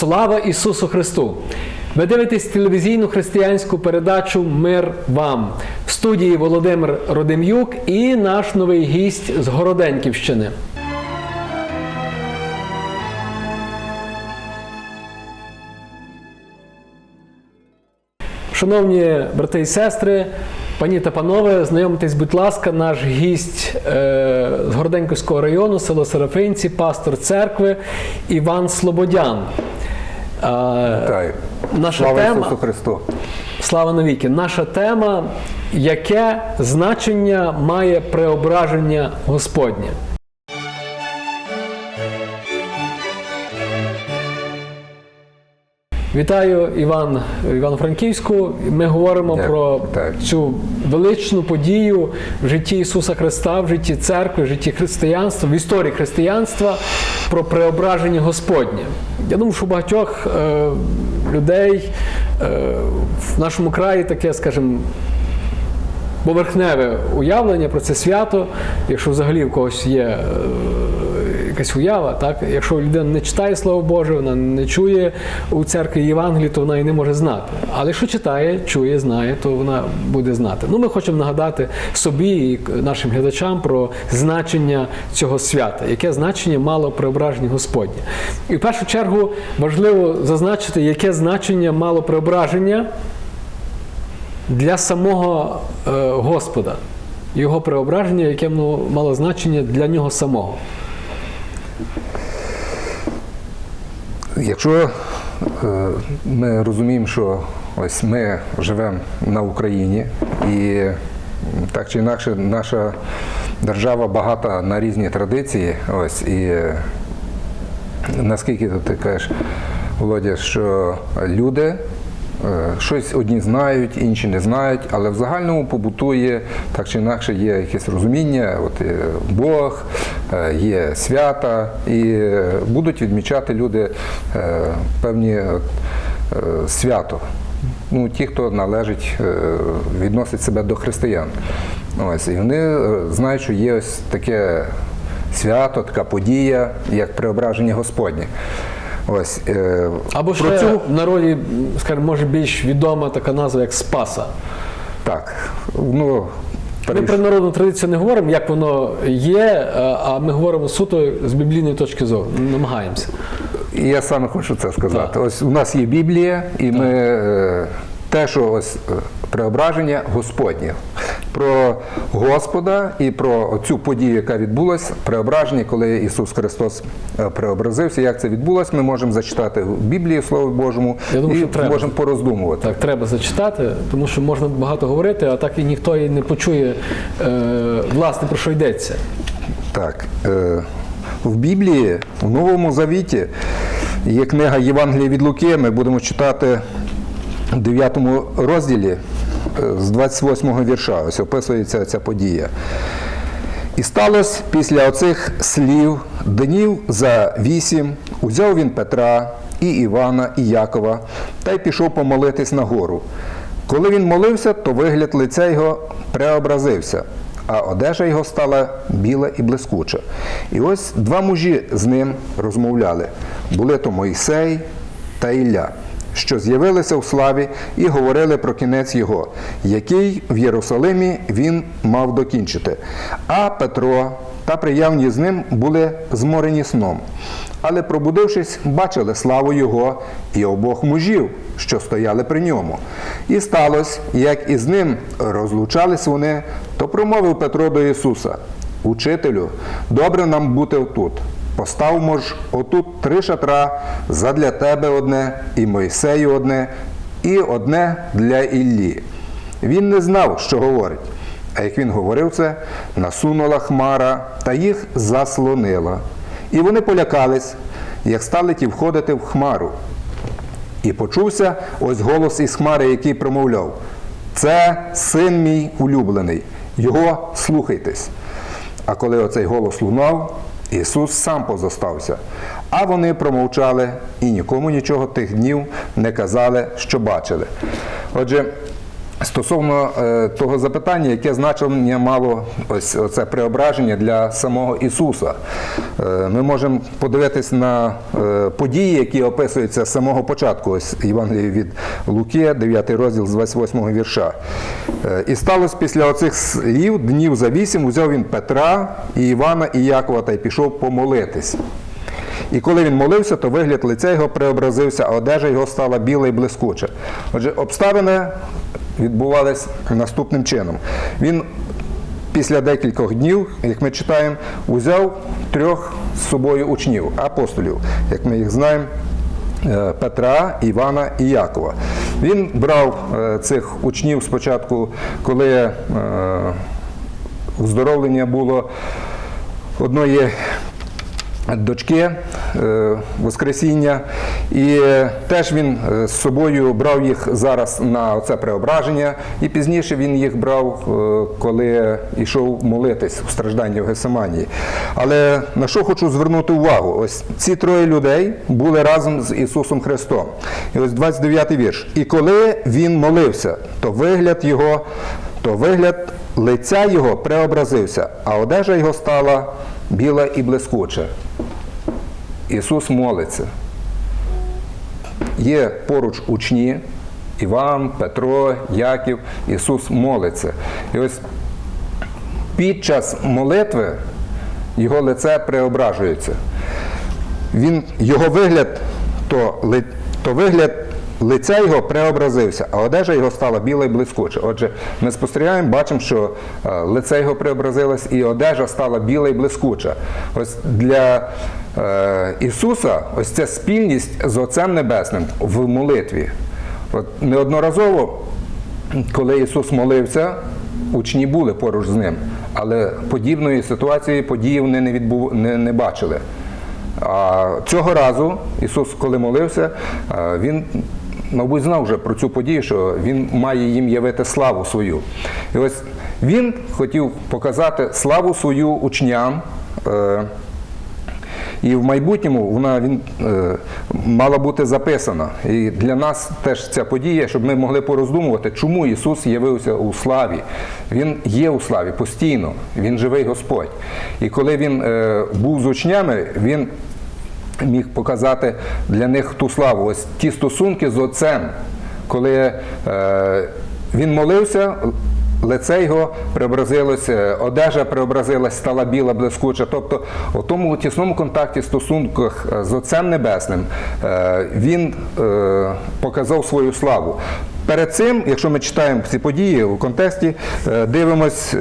Слава Ісусу Христу! Ви дивитесь телевізійну християнську передачу Мир вам в студії Володимир Родим'юк і наш новий гість з Городенківщини. Шановні брати і сестри, пані та панове, знайомтесь, будь ласка, наш гість е, з Городенківського району, село Серафинці, пастор церкви Іван Слободян. Вітаю. Наша Слава тема Ісусу Христу! Слава навіки. Наша тема яке значення має преображення Господнє? Вітаю Іван Івано-Франківську. Ми говоримо Дякую. про цю величну подію в житті Ісуса Христа, в житті церкви, в житті християнства, в історії християнства про преображення Господнє. Я думаю, що багатьох е, людей е, в нашому краї таке, скажімо, поверхневе уявлення про це свято, якщо взагалі в когось є е, якась уява, так? якщо людина не читає Слово Боже, вона не чує у церкві Євангелії, то вона і не може знати. Але якщо читає, чує, знає, то вона буде знати. Ну, ми хочемо нагадати собі і нашим глядачам про значення цього свята, яке значення мало преображення Господнє. І в першу чергу важливо зазначити, яке значення мало преображення для самого е, Господа, його преображення, яке мало значення для нього самого. Якщо е, ми розуміємо, що ось ми живемо на Україні і так чи інакше наша держава багата на різні традиції, ось і наскільки ти кажеш, Володя, що люди щось одні знають, інші не знають, але в загальному побутує так чи інакше є якесь розуміння, от е, Бог, е, є свята, і е, будуть відмічати люди е, певні е, свято. Ну, ті, хто належить, е, відносить себе до християн. Ось, і вони е, знають, що є ось таке свято, така подія, як преображення Господнє. Ось, е, Або про ще цю- в народі, скажімо, може більш відома така назва, як Спаса. Так, ну, Ми про народну традицію не говоримо, як воно є, е, а ми говоримо суто з біблійної точки зору. Намагаємося. Я саме хочу це сказати. Ось у нас є Біблія, і ми е, те, що ось е, преображення Господнє. Про Господа і про цю подію, яка відбулася, преображення, коли Ісус Христос е, преобразився, як це відбулося, ми можемо зачитати в Біблії, Слово Божому, Я думаю, і що треба. можемо пороздумувати. Так, треба зачитати, тому що можна багато говорити, а так і ніхто і не почує, е, власне, про що йдеться. Так, е, в Біблії, в Новому Завіті, є книга Євангелія від Луки. Ми будемо читати в 9 розділі з 28 вірша. Ось описується ця подія. І сталося після оцих слів днів за вісім, узяв він Петра, і Івана, і Якова, та й пішов помолитись на гору. Коли він молився, то вигляд лиця його преобразився, а одежа його стала біла і блискуча. І ось два мужі з ним розмовляли. Були то Мойсей та Ілля що з'явилися в славі і говорили про кінець його, який в Єрусалимі він мав докінчити. А Петро та приявні з ним були зморені сном. Але, пробудившись, бачили славу його і обох мужів, що стояли при ньому. І сталося, як із ним розлучались вони, то промовив Петро до Ісуса: Учителю, добре нам бути отут. Поставмо ж отут три шатра, задля тебе одне, і Мойсею одне, і одне для Іллі. Він не знав, що говорить. А як він говорив це, насунула хмара та їх заслонила. І вони полякались, як стали ті входити в хмару. І почувся ось голос із хмари, який промовляв: Це син мій улюблений, його слухайтесь. А коли оцей голос лунав, Ісус сам позостався. А вони промовчали і нікому нічого тих днів не казали, що бачили. Отже, Стосовно е, того запитання, яке значення мало ось це преображення для самого Ісуса, Е, ми можемо подивитись на е, події, які описуються з самого початку, ось Євангелії від Луки, 9 розділ з 28 вірша. Е, І сталося після оцих слів, днів за вісім, узяв він Петра, і Івана, і Якова та й пішов помолитись. І коли він молився, то вигляд лиця його преобразився, а одежа його стала біла і блискуча. Отже, обставини відбувались наступним чином. Він після декількох днів, як ми читаємо, узяв трьох з собою учнів, апостолів, як ми їх знаємо. е, Петра, Івана і Якова. Він брав е, цих учнів спочатку, коли е, оздоровлення було одної дочки е, Воскресіння. І е, теж він е, з собою брав їх зараз на це преображення, і пізніше він їх брав, коли йшов молитись у стражданні в Гесиманії. Але на що хочу звернути увагу? Ось ці троє людей були разом з Ісусом Христом. І ось 29 вірш. І коли він молився, то вигляд його, то вигляд лиця його преобразився, а одежа його стала біла і блискуча. Ісус молиться. Є поруч учні, Іван, Петро, Яків, Ісус молиться. І ось під час молитви його лице преображується. Він, його вигляд, то, то вигляд лиця його преобразився, а одежа його стала біла і блискуча. Отже, ми спостерігаємо, бачимо, що е, лице його преобразилось і одежа стала біла і блискуча. Ось для е, Ісуса ось ця спільність з Отцем Небесним в молитві. От неодноразово, коли Ісус молився, учні були поруч з ним, але подібної ситуації події вони не, відбув... не, не бачили. А цього разу Ісус, коли молився, е, Він, мабуть, знав вже про цю подію, що Він має їм явити славу свою. І ось Він хотів показати славу свою учням. е, І в майбутньому вона він, е, мала бути записана. І для нас теж ця подія, щоб ми могли пороздумувати, чому Ісус явився у славі. Він є у славі постійно, Він живий Господь. І коли він е, був з учнями, він міг показати для них ту славу. Ось ті стосунки з Отцем, коли е, він молився. Лице його преобразилося, одежа преобразилась, стала біла, блискуча. Тобто, у тому тісному контакті, стосунках е, з Отцем Небесним, е, він показав свою славу. Перед цим, якщо ми читаємо ці події у контексті, дивимось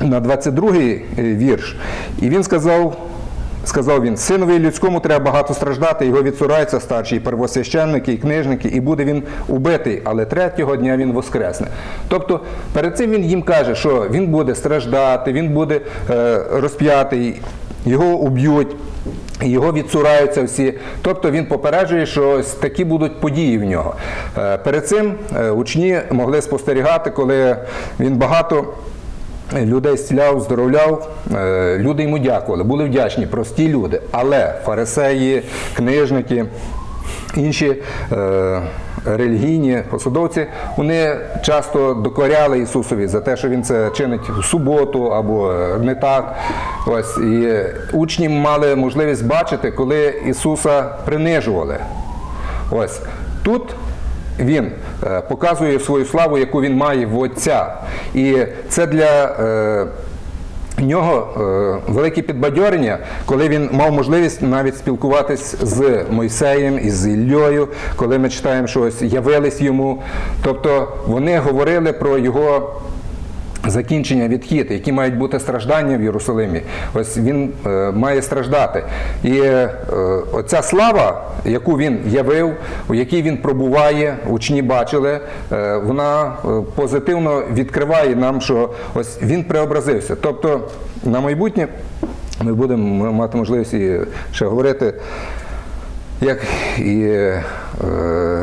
на 22-й вірш, і він сказав. Сказав він, синові людському треба багато страждати, його відсураються старші і первосвященники, і книжники, і буде він убитий, але третього дня він воскресне. Тобто перед цим він їм каже, що він буде страждати, він буде е, розп'ятий, його уб'ють, його відсураються всі. Тобто він попереджує, що ось такі будуть події в нього. Е, перед цим е, учні могли спостерігати, коли він багато. Людей зціляв, здоровляв, е, люди йому дякували, були вдячні, прості люди. Але фарисеї, книжники, інші е, релігійні посадовці, вони часто докоряли Ісусові за те, що Він це чинить в суботу або е, не так. Ось, і учні мали можливість бачити, коли Ісуса принижували. Ось тут він е, показує свою славу, яку він має в Отця. І це для е, нього е, велике підбадьорення, коли він мав можливість навіть спілкуватись з Мойсеєм і з Іллею, коли ми читаємо, що ось явились йому. Тобто вони говорили про його закінчення відхід, які мають бути страждання в Єрусалимі. Ось він е, має страждати. І е, оця слава, яку він явив, у якій він пробуває, учні бачили, е, вона позитивно відкриває нам, що ось він преобразився. Тобто на майбутнє ми будемо мати можливість ще говорити. Як і е,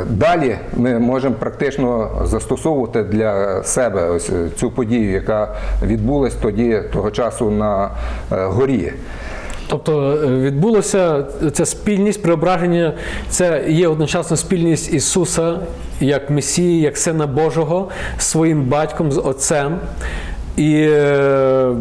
далі ми можемо практично застосовувати для себе ось цю подію, яка відбулась тоді того часу на е, горі. Тобто е, відбулося ця спільність преображення, це є одночасно спільність Ісуса як Месії, як Сина Божого своїм батьком, з Отцем. І е,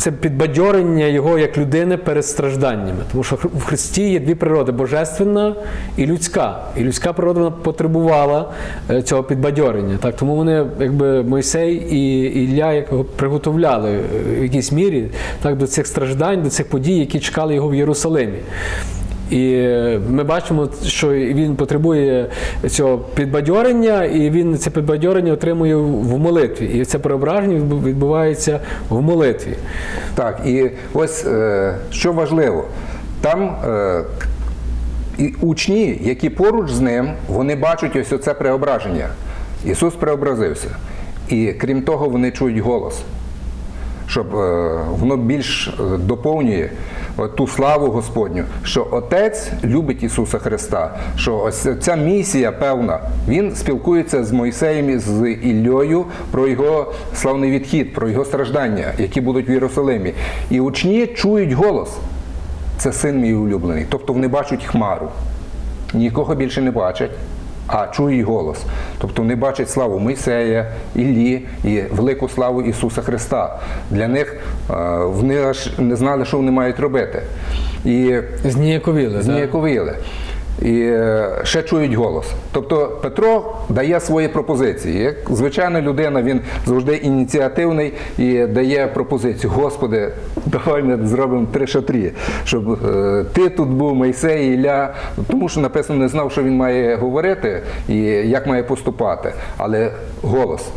це підбадьорення його як людини перед стражданнями. Тому що в Христі є дві природи божественна і людська. І людська природа вона потребувала е, цього підбадьорення. Так? Тому вони, якби Мойсей і Ілля як його приготовляли е, в якійсь мірі так, до цих страждань, до цих подій, які чекали його в Єрусалимі. І ми бачимо, що він потребує цього підбадьорення, і він це підбадьорення отримує в молитві. І це преображення відбувається в молитві. Так, і ось е, що важливо, там е, учні, які поруч з ним, вони бачать ось оце преображення. Ісус преобразився. І крім того, вони чують голос, щоб е, воно більш е, доповнює ту славу Господню, що Отець любить Ісуса Христа, що ось ця місія певна, Він спілкується з Мойсеєм і з Іллею про його славний відхід, про його страждання, які будуть в Єрусалимі. І учні чують голос. Це син мій улюблений. Тобто вони бачать хмару. Нікого більше не бачать, а чують голос. Тобто вони бачать славу Мойсея, Іллі і велику славу Ісуса Христа. Для них е, вони аж не знали, що вони мають робити. І Зніяковіли. да? І е, ще чують голос. Тобто Петро дає свої пропозиції. Як звичайна людина, він завжди ініціативний і дає пропозицію. Господи, давай ми зробимо три шатрі, щоб е, ти тут був, Мойсей, Ілля. Тому що написано, не знав, що він має говорити і як має поступати. Але голос.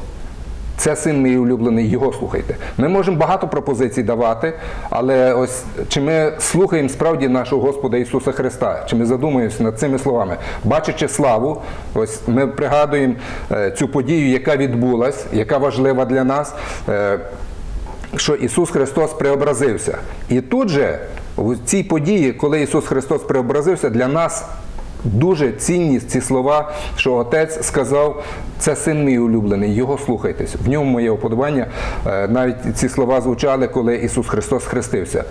Це син мій улюблений, його слухайте. Ми можемо багато пропозицій давати, але ось чи ми слухаємо справді нашого Господа Ісуса Христа, чи ми задумуємося над цими словами, бачачи славу, ось ми пригадуємо е, цю подію, яка відбулась, яка важлива для нас. е, що Ісус Христос преобразився. І тут же, в цій події, коли Ісус Христос преобразився, для нас дуже цінні ці слова, що Отець сказав, це син мій улюблений, його слухайтесь. В ньому моє уподобання. Е, Навіть ці слова звучали, коли Ісус Христос хрестився.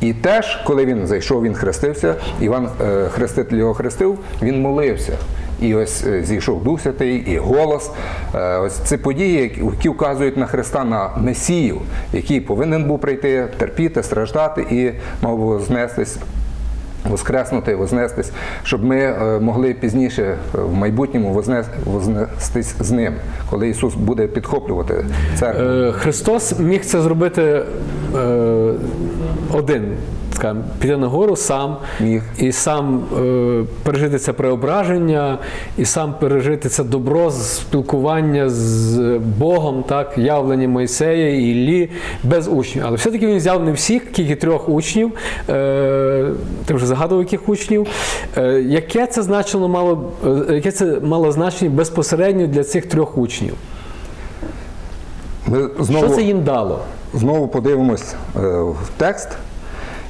І теж, коли він зайшов, він хрестився, Іван е, Хреститель його хрестив, він молився. І ось е, зійшов Дух Святий, і голос. Ось ці події, які- вказують на Христа, на Месію, який повинен був прийти, терпіти, страждати і мав вознестись. Воскреснути, вознестись, щоб ми е, могли пізніше е, в майбутньому вознестись з ним, коли Ісус буде підхоплювати церкву. Е, Христос міг це зробити один. Скажімо, Піти на гору сам Міг. і сам е, пережити це преображення, і сам пережити це добро спілкування з Богом, так, явлення Мойсея і Іллі без учнів. Але все-таки він взяв не всіх, тільки трьох учнів. Е, ти вже згадував, яких учнів. Е, яке це значило мало, е, яке це мало значення безпосередньо для цих трьох учнів? Ми знову... Що це їм дало? Знову подивимось е, в текст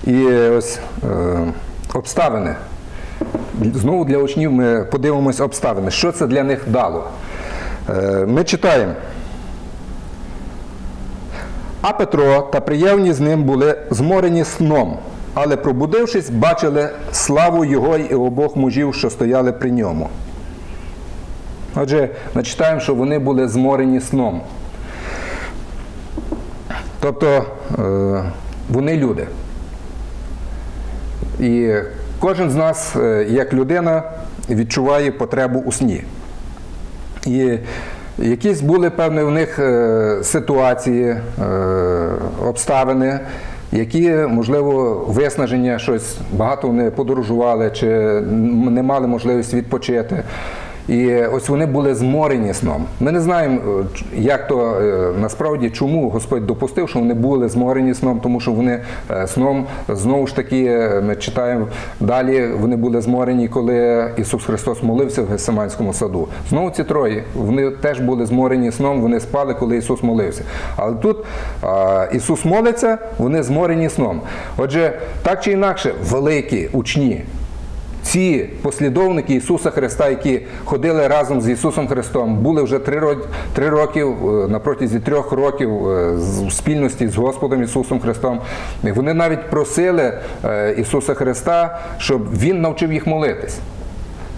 і ось е, обставини. Знову для учнів ми подивимось обставини, що це для них дало. Е, Ми читаємо. А Петро та приємні з ним були зморені сном, але пробудившись, бачили славу його і обох мужів, що стояли при ньому. Отже, ми читаємо, що вони були зморені сном. Тобто е, вони люди. І кожен з нас, е, як людина, відчуває потребу у сні. І якісь були певні в них е, ситуації, е, обставини, які, можливо, виснаження, щось багато вони подорожували чи не мали можливість відпочити. І ось вони були зморені сном. Ми не знаємо, е, як то е, насправді, чому Господь допустив, що вони були зморені сном, тому що вони е, сном знову ж таки, ми читаємо далі, вони були зморені, коли Ісус Христос молився в Гесиманському саду. Знову ці троє, вони теж були зморені сном, вони спали, коли Ісус молився. Але тут Ісус молиться, вони зморені сном. Отже, так чи інакше, великі учні ці послідовники Ісуса Христа, які ходили разом з Ісусом Христом, були вже три, роки, е, на протязі трьох років е, в спільності з Господом Ісусом Христом. Вони навіть просили е, Ісуса Христа, щоб Він навчив їх молитись.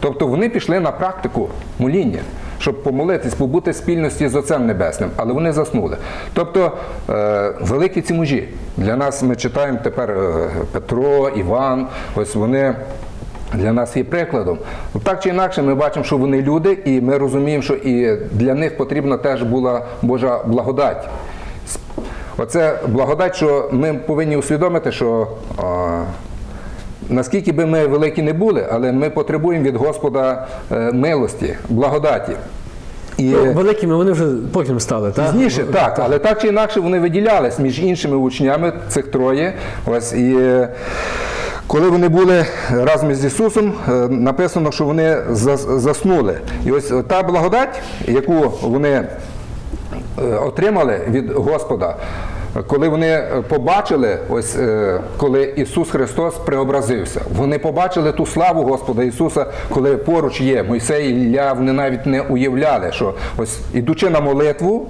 Тобто вони пішли на практику моління, щоб помолитись, побути в спільності з Отцем Небесним, але вони заснули. Тобто великі ці мужі. Для нас ми читаємо тепер Петро, Іван, ось вони. Для нас є прикладом. Так чи інакше, ми бачимо, що вони люди, і ми розуміємо, що і для них потрібна теж була Божа благодать. Оце благодать, що ми повинні усвідомити, що а, наскільки би ми великі не були, але ми потребуємо від Господа е, милості, благодаті. І Ну, Великими вони вже потім стали, так? пізніше, так, але так чи інакше вони виділялись між іншими учнями, цих троє. Ось і коли вони були разом із Ісусом, е, написано, що вони заснули. І ось та благодать, яку вони е, отримали від Господа. Коли вони побачили, ось е, коли Ісус Христос преобразився, вони побачили ту славу Господа Ісуса, коли поруч є Мойсей і Ілля, вони навіть не уявляли, що ось ідучи на молитву,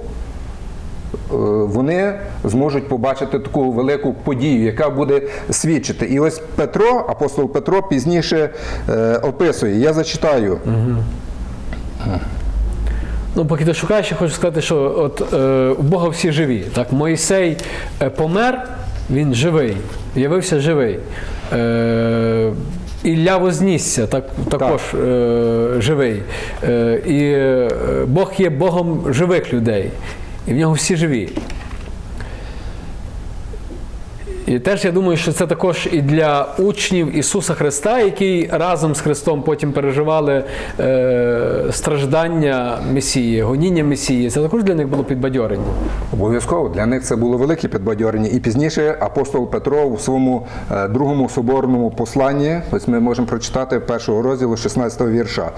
вони зможуть побачити таку велику подію, яка буде свідчити. І ось Петро, апостол Петро, пізніше е, описує. Я зачитаю. Ну, поки ти шукаєш, я хочу сказати, що от е, у Бога всі живі. Так, Мойсей е, помер, він живий, явився живий. Е, Ілля вознісся, так, також е, живий. Е, і е, Бог є Богом живих людей. І в нього всі живі. І теж я думаю, що це також і для учнів Ісуса Христа, які разом з Христом потім переживали е, страждання Месії, гоніння Месії. Це також для них було підбадьорення. Обов'язково для них це було велике підбадьорення. І пізніше апостол Петро у своєму е, другому соборному посланні, ось ми можемо прочитати першого розділу 16 вірша.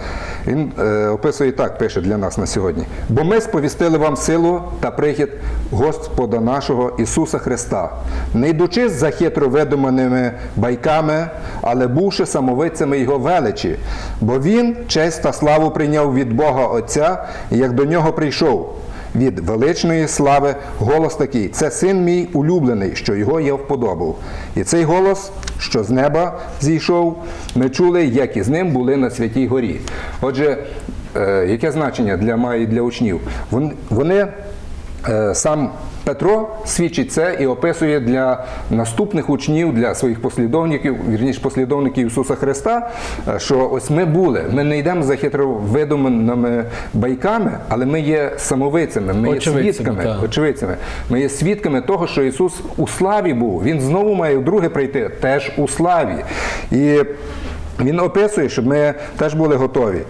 Він е, описує так, пише для нас на сьогодні. Бо ми сповістили вам силу та прихід Господа нашого Ісуса Христа, не йдучи за хитро видуманими байками, але бувши самовицями Його величі, бо Він честь та славу прийняв від Бога Отця, як до нього прийшов від величної слави голос такий: це син мій улюблений, що його я вподобав. І цей голос, що з неба зійшов, ми чули, як із ним були на святій горі. Отже, е, яке значення для має для учнів? Вон- Вони сам. Петро свідчить це і описує для наступних учнів, для своїх послідовників, вірніше послідовників Ісуса Христа, е, що ось ми були, ми не йдемо за хитро видуманими байками, але ми є самовицями, ми є свідками, так. очевидцями. Ми є свідками того, що Ісус у славі був. Він знову має вдруге прийти, теж у славі. І Він описує, щоб ми теж були готові.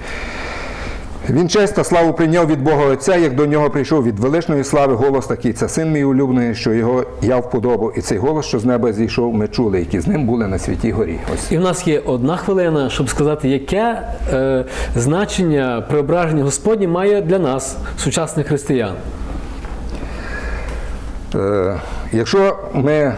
Він честь та славу прийняв від Бога Отця, як до нього прийшов від величної слави голос такий. Це син мій улюблений, що його я вподобав. І цей голос, що з неба зійшов, ми чули, які з ним були на святій горі. Ось І в нас є одна хвилина, щоб сказати, яке е, значення преображення Господнє має для нас, сучасних християн. Е, Якщо ми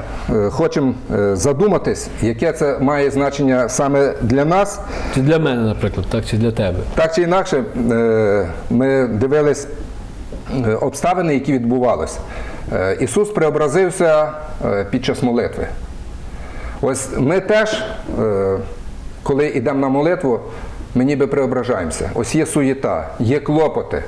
хочемо е, задуматись, яке це має значення саме для нас, Чи для мене, наприклад, так, чи для тебе. так чи інакше, е, ми дивились е, обставини, які відбувалися. Е, Ісус преобразився е, під час молитви. Ось ми теж, е, коли йдемо на молитву, ми ніби преображаємося. Ось є суєта, є клопоти,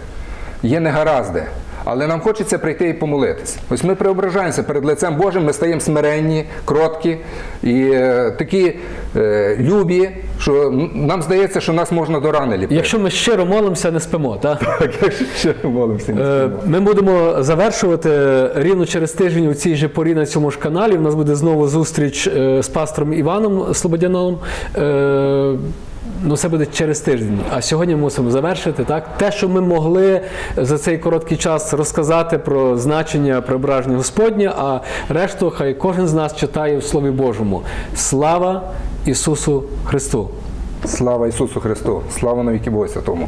є негаразди. Але нам хочеться прийти і помолитись. Ось ми преображаємося перед лицем Божим, ми стаємо смиренні, кроткі і е, такі е, любі, що нам здається, що нас можна до рани ліпити. Якщо ми щиро молимося, не спимо, так? Так, якщо ще молимося. не Е, спимо. Ми будемо завершувати рівно через тиждень у цій же порі на цьому ж каналі. У нас буде знову зустріч е, з пастором Іваном Слободяновим. Ну, це буде через тиждень. А сьогодні мусимо завершити. Так? Те, що ми могли за цей короткий час розказати про значення преображення Господня, а решту хай кожен з нас читає в Слові Божому. Слава Ісусу Христу! Слава Ісусу Христу! Слава навіки Богу Святому!